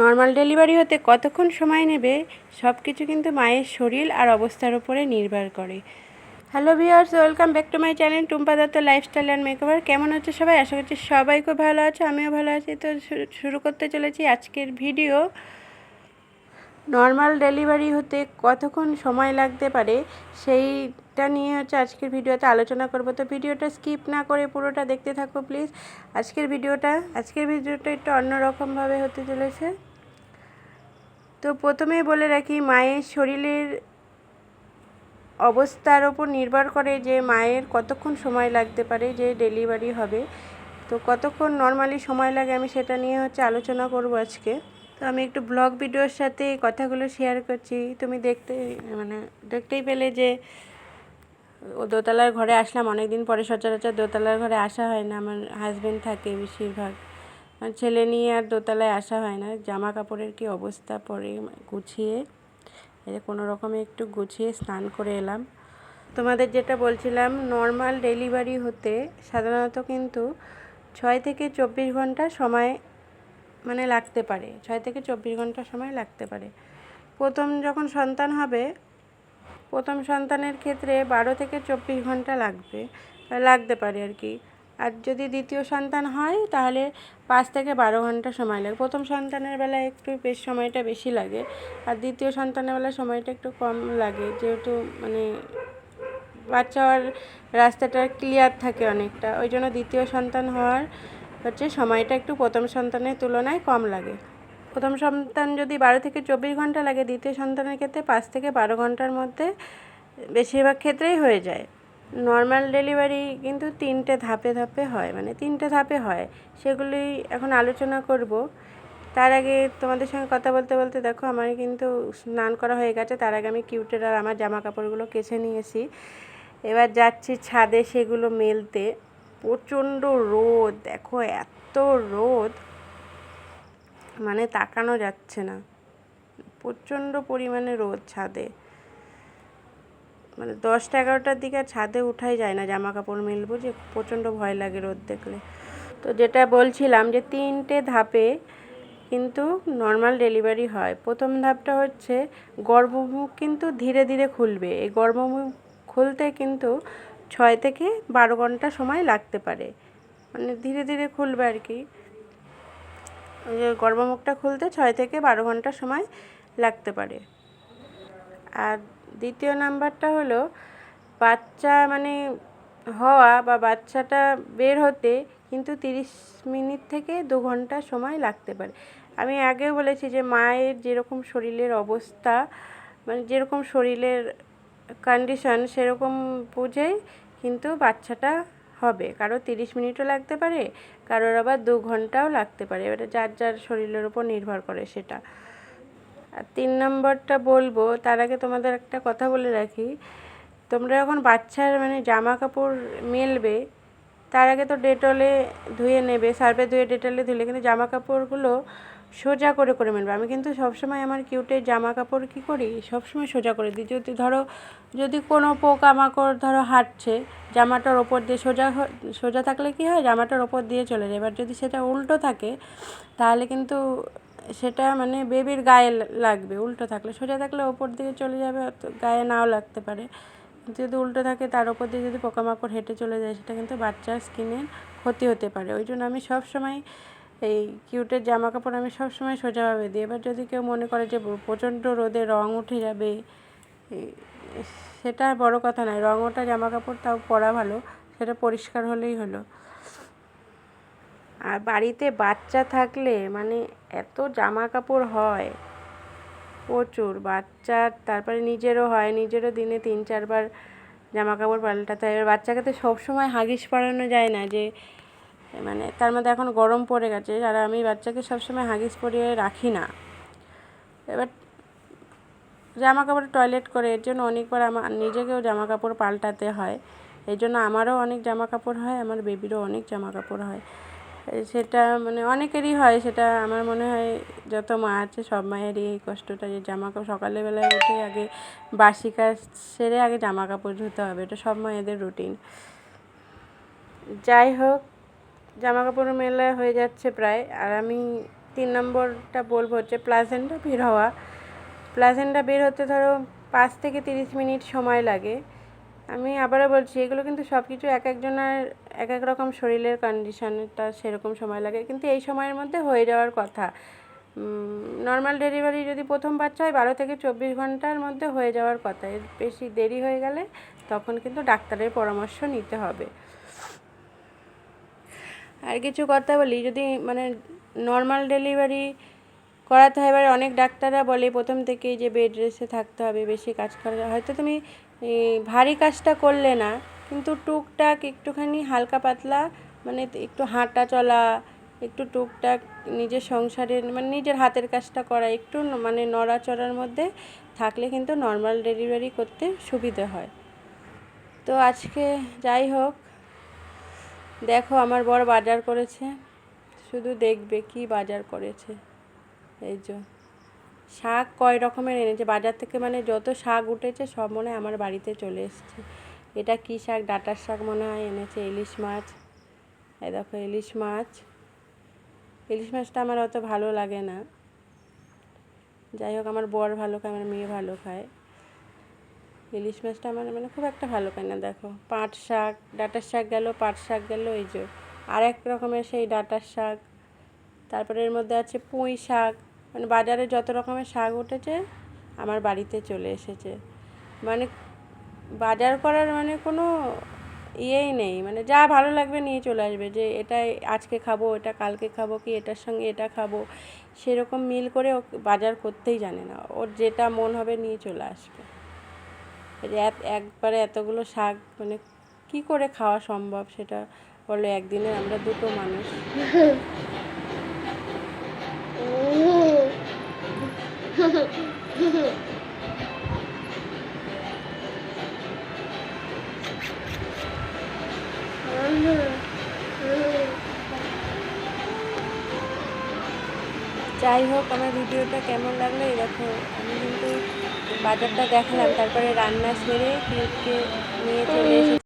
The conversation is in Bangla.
নর্মাল ডেলিভারি হতে কতক্ষণ সময় নেবে সব কিছু কিন্তু মায়ের শরীর আর অবস্থার উপরে নির্ভর করে। Hello viewers welcome back to my channel Tumpa Dutta lifestyle and makeover কেমন হচ্ছে সবাই? আশা করছি সবাই খুব ভালো আছে, আমিও ভালো আছি। তো শুরু করতে চলেছি আজকের ভিডিও নর্মাল ডেলিভারি হতে কতক্ষণ সময় লাগতে পারে সেইটা নিয়ে হচ্ছে আজকের ভিডিওতে আলোচনা করব। তো ভিডিওটা স্কিপ না করে পুরোটা দেখতে থাকো প্লিজ। আজকের ভিডিওটা আজকের ভিডিওটা একটু অন্যরকমভাবে হতে চলেছে। তো প্রথমেই বলে রাখি, মায়ের শরীরের অবস্থার ওপর নির্ভর করে যে মায়ের কতক্ষণ সময় লাগতে পারে যে ডেলিভারি হবে। তো কতক্ষণ নর্মালি সময় লাগে আমি সেটা নিয়ে হচ্ছে আলোচনা করব আজকে। তো আমি একটু ব্লগ ভিডিওর সাথে কথাগুলো শেয়ার করছি। তুমি দেখতে মানে দেখতেই পেলে যে দোতলার ঘরে আসলাম অনেক দিন পরে সচরাচর দোতলার ঘরে আসা হয় না। আমার হাজব্যান্ড থাকে বেশিরভাগ। আমার ছেলে নিয়ে আর দোতলায় আসা হয় না। জামা কাপড়ের কি অবস্থা পরে গুছিয়ে কোনো রকমে একটু গুছিয়ে স্নান করে এলাম। তোমাদের যেটা বলছিলাম নর্মাল ডেলিভারি হতে সাধারণত কিন্তু ছয় থেকে চব্বিশ ঘণ্টা সময় মানে লাগতে পারে। ছয় থেকে চব্বিশ ঘণ্টা সময় লাগতে পারে। প্রথম যখন সন্তান হবে, প্রথম সন্তানের ক্ষেত্রে বারো থেকে চব্বিশ ঘণ্টা লাগবে, লাগতে পারে আর কি। আর যদি দ্বিতীয় সন্তান হয়, তাহলে পাঁচ থেকে বারো ঘণ্টা সময় লাগে। প্রথম সন্তানের বেলায় একটু বেশ সময়টা বেশি লাগে, আর দ্বিতীয় সন্তানের বেলায় সময়টা একটু কম লাগে। যেহেতু মানে বাচ্চা হওয়ার রাস্তাটা ক্লিয়ার থাকে অনেকটা। ওই জন্য দ্বিতীয় সন্তান হওয়ার হচ্ছে সময়টা একটু প্রথম সন্তানের তুলনায় কম লাগে। প্রথম সন্তান যদি বারো থেকে চব্বিশ ঘণ্টা লাগে, দ্বিতীয় সন্তানের ক্ষেত্রে পাঁচ থেকে বারো ঘণ্টার মধ্যে বেশিরভাগ ক্ষেত্রেই হয়ে যায়। নর্মাল ডেলিভারি কিন্তু তিনটে ধাপে ধাপে হয় মানে তিনটে ধাপে হয়। সেগুলি এখন আলোচনা করব। তার আগে তোমাদের সঙ্গে কথা বলতে বলতে দেখো, আমার কিন্তু স্নান করা হয়ে গেছে। তার আগে আমি কিউটের আর আমার জামা কাপড়গুলো কেচে নিয়েছি। এবার যাচ্ছি ছাদে সেগুলো মেলতে। প্রচণ্ড রোদ, দেখো এত রোদ। মানে তাকানো যাচ্ছে না। প্রচণ্ড পরিমাণে রোদ ছাদে। মানে দশটা এগারোটার দিকে আর ছাদে উঠাই যায় না জামা কাপড় মেলবো যে প্রচণ্ড ভয় লাগে রোদ দেখলে। তো যেটা বলছিলাম যে তিনটে ধাপে কিন্তু নর্মাল ডেলিভারি হয়। প্রথম ধাপটা হচ্ছে গর্ভমুখ কিন্তু ধীরে ধীরে খুলবে। এই গর্ভমুখ খুলতে কিন্তু ছয় থেকে বারো ঘণ্টা সময় লাগতে পারে। মানে ধীরে ধীরে খুলবে আর কি। গর্ভমুখটা খুলতে ছয় থেকে বারো ঘণ্টা সময় লাগতে পারে। আর দ্বিতীয় নাম্বারটা হলো, বাচ্চা মানে হওয়া বা বাচ্চাটা বের হতে কিন্তু তিরিশ মিনিট থেকে দু ঘণ্টা সময় লাগতে পারে। আমি আগেও বলেছি যে মায়ের যেরকম শরীরের অবস্থা মানে যেরকম শরীরের কন্ডিশন সেরকম বুঝেই কিন্তু বাচ্চাটা হবে। কারও তিরিশ মিনিটও লাগতে পারে, কারোর আবার দু ঘন্টাও লাগতে পারে। এবারে যার যার শরীরের উপর নির্ভর করে সেটা। আর তিন নম্বরটা বলব, তার আগে তোমাদের একটা কথা বলে রাখি। তোমরা যখন বাচ্চার মানে জামা কাপড় মেলবে তার আগে তো ডেটলে ধুয়ে নেবে, সার্ফে ধুয়ে ডেটলে ধুলে কিন্তু জামা কাপড়গুলো সোজা করে করে মেলবে। আমি কিন্তু সবসময় আমার কিউটের জামা কাপড় কী করি? সবসময় সোজা করে দিই। যদি ধরো, যদি কোনো পোকামাকড় ধরো হাঁটছে, জামাটার ওপর দিয়ে সোজা সোজা থাকলে কী হয়? জামাটার ওপর দিয়ে চলে যায়। এবার যদি সেটা উল্টো থাকে, তাহলে কিন্তু সেটা মানে বেবির গায়ে লাগবে। উল্টো থাকলে সোজা থাকলে ওপর দিকে চলে যাবে গায়ে নাও লাগতে পারে। যদি উল্টো থাকে, তার ওপর দিয়ে যদি পোকামাকড় হেঁটে চলে যায়, সেটা কিন্তু বাচ্চার স্কিনের ক্ষতি হতে পারে। ওই জন্য আমি সব সময় এই কিউটের জামা কাপড় আমি সব সময় সোজাভাবে দিই। এবার যদি কেউ মনে করে যে প্রচণ্ড রোদে রং উঠে যাবে সেটা বড় কথা নয়। রং ওঠা জামা কাপড় তাও পরা ভালো, সেটা পরিষ্কার হলেই হলো। আর বাড়িতে বাচ্চা থাকলে মানে এত জামা কাপড় হয় প্রচুর বাচ্চার তারপরে নিজেরও হয়, নিজেরও দিনে তিন চারবার জামা কাপড় পাল্টাতে হয়। এবার বাচ্চাকে তো সবসময় হাগিস পরানো যায় না যে মানে তার মধ্যে এখন গরম পড়ে গেছে, আর আমি বাচ্চাকে সবসময় হাগিস পরিয়ে রাখি না। এবার জামা কাপড় টয়লেট করে, এর জন্য অনেকবার আমার, নিজেকেও জামা কাপড় পাল্টাতে হয়। এই জন্য আমারও অনেক জামা কাপড় হয়, আমার বেবিরও অনেক জামা কাপড় হয়। সেটা মানে অনেকেরই হয়, সেটা আমার মনে হয় যত মা আছে সব মায়েরই এই কষ্টটা যে জামা কাপড় সকালবেলায় উঠে আগে বাসি কাজ সেরে আগে জামা কাপড় ধুতে হবে, এটা সব মায়েদের রুটিন। যাই হোক, জামা কাপড় মেলা হয়ে যাচ্ছে প্রায়, আর আমি তিন নম্বরটা বলব হচ্ছে প্লাজেন্টা বের হওয়া। প্লাজেন্টা বের হতে ধরো পাঁচ থেকে তিরিশ মিনিট সময় লাগে। আমি আবারও বলছি, এগুলো কিন্তু সব কিছু এক একজনের এক এক রকম শরীরের কন্ডিশনটা সেরকম সময় লাগে। কিন্তু এই সময়ের মধ্যে হয়ে যাওয়ার কথা। নর্মাল ডেলিভারি যদি প্রথম বাচ্চা হয়, বারো থেকে চব্বিশ ঘণ্টার মধ্যে হয়ে যাওয়ার কথা। এর বেশি দেরি হয়ে গেলে তখন কিন্তু ডাক্তারের পরামর্শ নিতে হবে। আর কিছু কথা বলি, যদি মানে নর্মাল ডেলিভারি করাতে হয়। এবার অনেক ডাক্তাররা বলে, প্রথম থেকেই যে বেড রেস্টে থাকতে হবে, বেশি কাজ করা হয়তো তুমি ভারী কাজটা করলে না, কিন্তু টুকটাক একটুখানি হালকা পাতলা মানে একটু হাঁটা চলা, একটু টুকটাক নিজের সংসারের মানে নিজের হাতের কাজটা করা, একটু মানে নড়াচড়ার মধ্যে থাকলে কিন্তু নর্মাল ডেলিভারি করতে সুবিধে হয়। তো আজকে যাই হোক, দেখো আমার বর বাজার করেছে, শুধু দেখবে কি বাজার করেছে। এই যে, শাক কয় রকমের এনেছে? বাজার থেকে মানে যত শাক উঠেছে, সব মনে হয় আমার বাড়িতে চলে এসেছে। এটা কী শাক? ডাটার শাক মনে হয় এনেছে, ইলিশ মাছ। এই দেখো, ইলিশ মাছ। ইলিশ মাছটা আমার অত ভালো লাগে না। যাই হোক, আমার বর ভালো খায়, আমার মেয়ে ভালো খায়। ইলিশ মাছটা আমার মানে খুব একটা ভালো খায় না, দেখো। পাট শাক, ডাঁটার শাক গেল, পাট শাক গেল, এই যে। আর এক রকমের সেই ডাঁটার শাক। তারপরে এর মধ্যে আছে পুঁই শাক। মানে বাজারে যত রকমের শাক উঠেছে, আমার বাড়িতে চলে এসেছে। মানে বাজার করার মানে কোনো ইয়েই নেই। মানে যা ভালো লাগবে নিয়ে চলে আসবে যে এটা আজকে খাব, এটা কালকে খাব কি এটার সঙ্গে এটা খাব। সেরকম মিল করে ও বাজার করতেই জানে না। ওর যেটা মন হবে নিয়ে চলে আসবে। একবারে এতগুলো শাক মানে কি করে খাওয়া সম্ভব সেটা বলো? একদিনে আমরা দুটো মানুষ। যাই হোক, আমার ভিডিওটা কেমন লাগল দেখো, আমি কিন্তু বাজারটা দেখালাম, তারপরে রান্না সেরে ক্লিপকে নিয়ে চলে এসেছি।